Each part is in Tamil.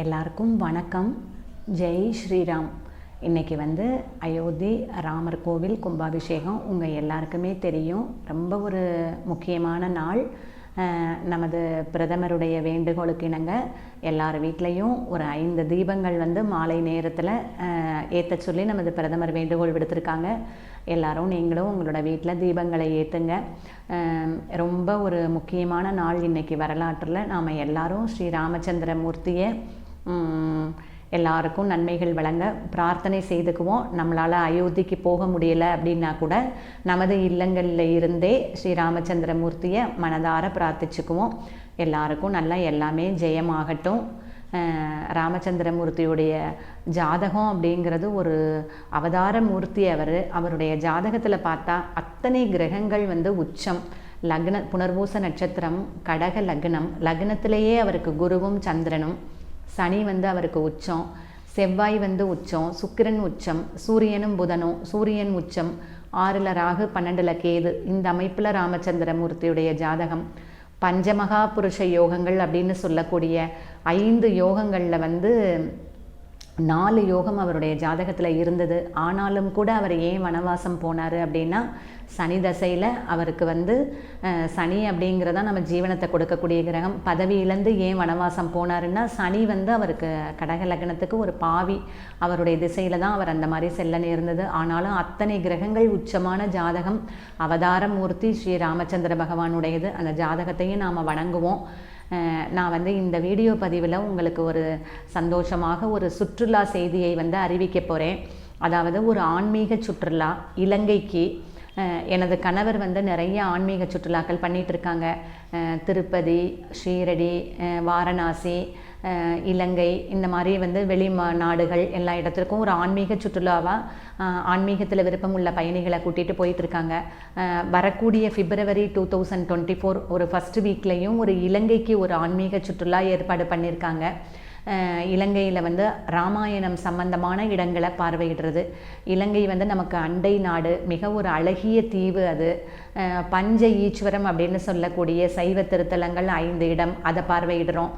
எல்லாருக்கும் வணக்கம். ஜெய் ஸ்ரீராம். இன்னைக்கு வந்து அயோத்தி ராமர் கோவில் கும்பாபிஷேகம் உங்கள் எல்லாருக்குமே தெரியும். ரொம்ப ஒரு முக்கியமான நாள். நமது பிரதமருடைய வேண்டுகோளுக்கு இணங்க எல்லார் வீட்லேயும் ஒரு ஐந்து தீபங்கள் வந்து மாலை நேரத்தில் ஏற்ற சொல்லி நமது பிரதமர் வேண்டுகோள் விடுத்திருக்காங்க. எல்லாரும் நீங்களும் உங்களோட வீட்டில் தீபங்களை ஏற்றுங்க ரொம்ப ஒரு முக்கியமான நாள் இன்றைக்கி வரலாற்றில். நாம் எல்லாரும் ஸ்ரீ ராமச்சந்திர மூர்த்தியை எல்லாருக்கும் நன்மைகள் வழங்க பிரார்த்தனை செய்துக்குவோம். நம்மளால் அயோத்திக்கு போக முடியல அப்படின்னா கூட நமது இல்லங்களில் இருந்தே ஸ்ரீராமச்சந்திரமூர்த்தியை மூர்த்தியை மனதார பிரார்த்திச்சுக்குவோம். எல்லாருக்கும் நல்லா எல்லாமே ஜெயமாகட்டும். ராமச்சந்திரமூர்த்தியுடைய ஜாதகம் அப்படிங்கிறது ஒரு அவதார மூர்த்தி அவர். அவருடைய ஜாதகத்தில் பார்த்தா அத்தனை கிரகங்கள் வந்து உச்சம். லக்ன புனர்பூச நட்சத்திரம் கடக லக்னம். லக்னத்திலேயே அவருக்கு குருவும் சந்திரனும். சனி வந்து அவருக்கு உச்சம் செவ்வாய் வந்து உச்சம் சுக்கிரன் உச்சம் சூரியனும் புதனும் சூரியன் உச்சம் ஆறில் ராகு பன்னெண்டில் கேது. இந்த அமைப்பில் ராமச்சந்திரமூர்த்தியுடைய ஜாதகம். பஞ்சமகா புருஷ யோகங்கள் அப்படின்னு சொல்லக்கூடிய ஐந்து யோகங்களில் வந்து நாலு யோகம் அவருடைய ஜாதகத்தில் இருந்தது. ஆனாலும் கூட அவர் ஏன் வனவாசம் போனார் அப்படின்னா சனி தசையில் அவருக்கு வந்து சனி அப்படிங்கிறதா நம்ம ஜீவனத்தை கொடுக்கக்கூடிய கிரகம். பதவியிலேருந்து ஏன் வனவாசம் போனாருன்னா சனி வந்து அவருக்கு கடக லக்னத்துக்கு ஒரு பாவி. அவருடைய திசையில் தான் அவர் அந்த மாதிரி செல்ல நேர்ந்தது. ஆனாலும் அத்தனை கிரகங்கள் உச்சமான ஜாதகம் அவதார மூர்த்தி ஸ்ரீ ராமச்சந்திர பகவானுடையது. அந்த ஜாதகத்தையும் நாம் வணங்குவோம். நான் வந்து இந்த வீடியோ பதிவில் உங்களுக்கு ஒரு சந்தோஷமாக ஒரு சுற்றுலா செய்தியை வந்து அறிவிக்க போகிறேன் அதாவது ஒரு ஆன்மீக சுற்றுலா இலங்கைக்கு எனது கணவர் வந்து நிறைய ஆன்மீக சுற்றுலாக்கள் பண்ணிட்டு இருக்காங்க திருப்பதி ஷீரடி வாரணாசி இலங்கை இந்த மாதிரி வந்து வெளி மா- நாடுகள் எல்லா இடத்துக்கும் ஒரு ஆன்மீக சுற்றுலாவாக ஆன்மீகத்தில் விருப்பம் உள்ள பயணிகளை கூட்டிகிட்டு போயிட்டுருக்காங்க. வரக்கூடிய பிப்ரவரி டூ தௌசண்ட் டுவெண்ட்டி ஃபோர் ஒரு ஃபஸ்ட் வீக்லேயும் ஒரு இலங்கைக்கு ஒரு ஆன்மீக சுற்றுலா ஏற்பாடு பண்ணியிருக்காங்க இலங்கையில் வந்து ராமாயணம் சம்பந்தமான இடங்களை பார்வையிடுறது. இலங்கை வந்து நமக்கு அண்டை நாடு மிக ஒரு அழகிய தீவு அது. பஞ்ச ஈஸ்வரம் அப்படின்னு சொல்லக்கூடிய சைவ திருத்தலங்கள் ஐந்து இடம் அதை பார்வையிடுறோம்.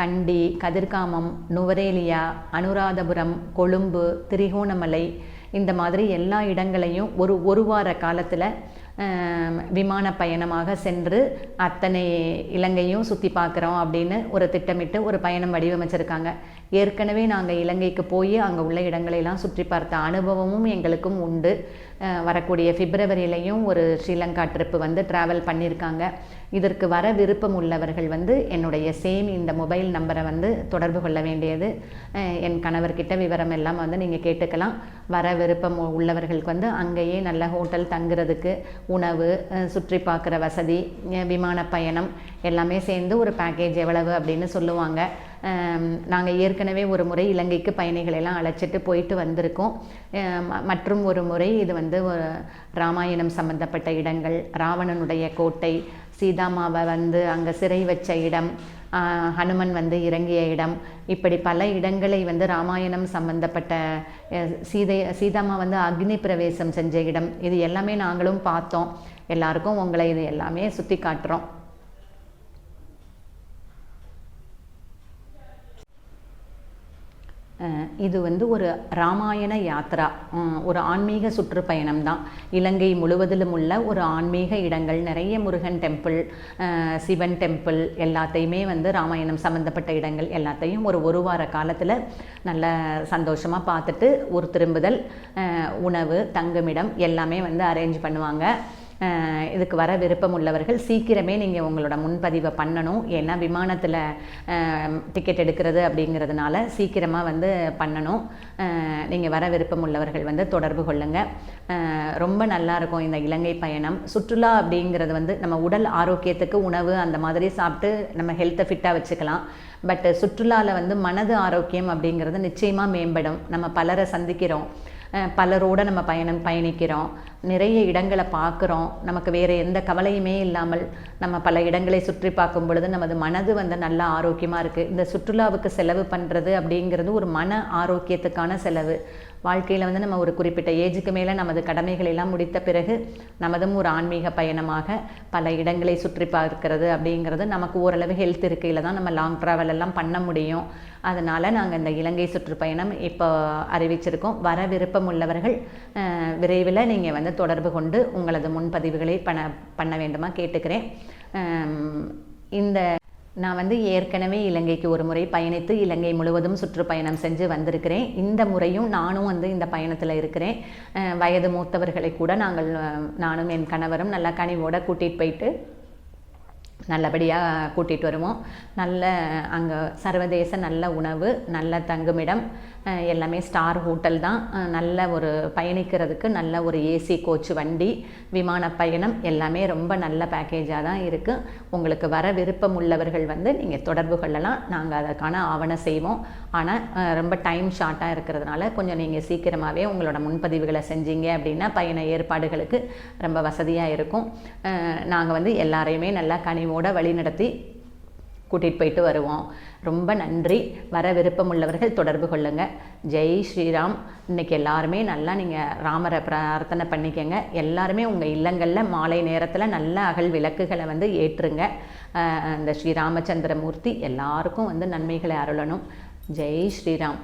கண்டி கதிர்காமம் நுவரேலியா அனுராதபுரம் கொழும்பு திரிகோணமலை இந்த மாதிரி எல்லா இடங்களையும் ஒரு ஒரு வார காலத்தில் விமான பயணமாக சென்று அத்தனை இலங்கையும் சுற்றி பார்க்குறோம் அப்படின்னு ஒரு திட்டமிட்டு ஒரு பயணம் வடிவமைச்சிருக்காங்க. ஏற்கனவே நாங்கள் இலங்கைக்கு போய் அங்கே உள்ள இடங்களையெல்லாம் சுற்றி பார்த்த அனுபவமும் எங்களுக்கும் உண்டு. வரக்கூடிய பிப்ரவரியிலையும் ஒரு ஸ்ரீலங்கா ட்ரிப்பு வந்து ட்ராவல் பண்ணியிருக்காங்க. இதற்கு வர விருப்பம் உள்ளவர்கள் வந்து என்னுடைய சேம் இந்த மொபைல் நம்பரை வந்து தொடர்பு கொள்ள வேண்டியது. என் கணவர்கிட்ட விவரம் எல்லாம் வந்து நீங்கள் கேட்டுக்கலாம். வர விருப்பம் உள்ளவர்களுக்கு வந்து அங்கேயே நல்ல ஹோட்டல் தங்குறதுக்கு உணவு சுற்றி பார்க்குற வசதி விமான பயணம் எல்லாமே சேர்ந்து ஒரு பேக்கேஜ் எவ்வளவு அப்படின்னு சொல்லுவாங்க. நாங்கள் ஏற்கனவே ஒரு முறை இலங்கைக்கு பயணிகளை எல்லாம் அழைச்சிட்டு போயிட்டு வந்திருக்கோம். மற்றும் ஒரு முறை இது வந்து ஒரு ராமாயணம் சம்பந்தப்பட்ட இடங்கள் ராவணனுடைய கோட்டை சீதாமாவை வந்து அங்கே சிறை வச்ச இடம் ஹனுமன் வந்து இறங்கிய இடம் இப்படி பல இடங்களை வந்து ராமாயணம் சம்பந்தப்பட்ட சீதை சீதாமா வந்து அக்னி பிரவேசம் செஞ்ச இடம். இது எல்லாமே நாங்களும் பார்த்தோம். எல்லாருக்கும் உங்களை இது எல்லாமே சுற்றி காட்டுறோம். இது வந்து ஒரு ராமாயண யாத்ரா. ஒரு ஆன்மீக சுற்றுப்பயணம் தான். இலங்கை முழுவதிலும் உள்ள ஒரு ஆன்மீக இடங்கள் நிறைய முருகன் டெம்பிள் சிவன் டெம்பிள் எல்லாத்தையுமே வந்து ராமாயணம் சம்மந்தப்பட்ட இடங்கள் எல்லாத்தையும் ஒரு ஒரு வார காலத்தில் நல்ல சந்தோஷமாக பார்த்துட்டு ஒரு திரும்புதல் உணவு தங்குமிடம் எல்லாமே வந்து அரேஞ்ச் பண்ணுவாங்க. இதுக்கு வர விருப்பம் உள்ளவர்கள் சீக்கிரமே நீங்கள் உங்களோட முன்பதிவை பண்ணணும். ஏன்னா விமானத்தில் டிக்கெட் எடுக்கிறது அப்படிங்கிறதுனால சீக்கிரமாக வந்து பண்ணணும். நீங்கள் வர விருப்பம் உள்ளவர்கள் வந்து தொடர்பு கொள்ளுங்கள் ரொம்ப நல்லாயிருக்கும் இந்த இலங்கை பயணம். சுற்றுலா அப்படிங்கிறது வந்து நம்ம உடல் ஆரோக்கியத்துக்கு உணவு அந்த மாதிரி சாப்பிட்டு நம்ம ஹெல்த்தை ஃபிட்டாக வச்சுக்கலாம். பட் சுற்றுலாவில் வந்து மனது ஆரோக்கியம் அப்படிங்கிறது நிச்சயமாக மேம்படும். நம்ம பலரை சந்திக்கிறோம். பலரோடு நம்ம பயணம் பயணிக்கிறோம். நிறைய இடங்களை பார்க்குறோம். நமக்கு வேறு எந்த கவலையுமே இல்லாமல் நம்ம பல இடங்களை சுற்றி பார்க்கும் பொழுது நமது மனது வந்து நல்லா ஆரோக்கியமாக இருக்குது இந்த சுற்றுலாவுக்கு செலவு பண்ணுறது அப்படிங்கிறது ஒரு மன ஆரோக்கியத்துக்கான செலவு. வாழ்க்கையில் வந்து நம்ம ஒரு குறிப்பிட்ட ஏஜுக்கு மேலே நமது கடமைகளை எல்லாம் முடித்த பிறகு நமதும் ஒரு ஆன்மீக பயணமாக பல இடங்களை சுற்றி பார்க்கிறது அப்படிங்கிறது நமக்கு ஓரளவு ஹெல்த் இருக்கையில் தான் நம்ம லாங் ட்ராவல் எல்லாம் பண்ண முடியும். அதனால் நாங்கள் இந்த இலங்கை சுற்றுப்பயணம் இப்போ அறிவிச்சிருக்கோம். வர விருப்பம் உள்ளவர்கள் விரைவில் நீங்கள் வந்து தொடர்பு கொண்டு உங்களது முன்பதிவுகளை பண்ண பண்ண வேண்டுமா கேட்டுக்கிறேன். இந்த நான் வந்து ஏற்கனவே இலங்கைக்கு ஒரு முறை பயணித்து இலங்கை முழுவதும் சுற்றுப்பயணம் செஞ்சு வந்திருக்கிறேன். இந்த முறையும் நானும் வந்து இந்த பயணத்தில் இருக்கிறேன். வயது மூத்தவர்களை கூட நாங்கள் நானும் என் கணவரும் நல்லா கனிவோட கூட்டிகிட்டு போயிட்டு நல்லபடியாக கூட்டிகிட்டு வருவோம். நல்ல அங்கே சர்வதேச நல்ல உணவு நல்ல தங்குமிடம் எல்லாமே ஸ்டார் ஹோட்டல் தான். நல்ல ஒரு பயணிக்கிறதுக்கு நல்ல ஒரு ஏசி கோச் வண்டி விமான பயணம் எல்லாமே ரொம்ப நல்ல பேக்கேஜாக தான் இருக்குது உங்களுக்கு வர விருப்பம் உள்ளவர்கள் வந்து நீங்கள் தொடர்பு கொள்ளலாம். நாங்கள் அதற்கான ஆவணம் செய்வோம். ஆனால் ரொம்ப டைம் ஷார்ட்டாக இருக்கிறதுனால கொஞ்சம் நீங்கள் சீக்கிரமாகவே உங்களோட முன்பதிவுகளை செஞ்சீங்க அப்படின்னா பயண ஏற்பாடுகளுக்கு ரொம்ப வசதியாக இருக்கும். நாங்கள் வந்து எல்லாரையுமே நல்லா கனிவோட வழிநடத்தி கூட்டிகிட்டு போயிட்டு வருவோம். ரொம்ப நன்றி. வர விருப்பம் உள்ளவர்கள் தொடர்பு கொள்ளுங்கள் ஜெய் ஸ்ரீராம். இன்னைக்கு எல்லாருமே நல்லா நீங்கள் ராமரை பிரார்த்தனை பண்ணிக்கங்க. எல்லாருமே உங்கள் இல்லங்களில் மாலை நேரத்தில் நல்ல அகல் விளக்குகளை வந்து ஏற்றுங்க. இந்த அந்த எல்லாருக்கும் வந்து நன்மைகளை அருளணும். ஜெய் ஸ்ரீராம்.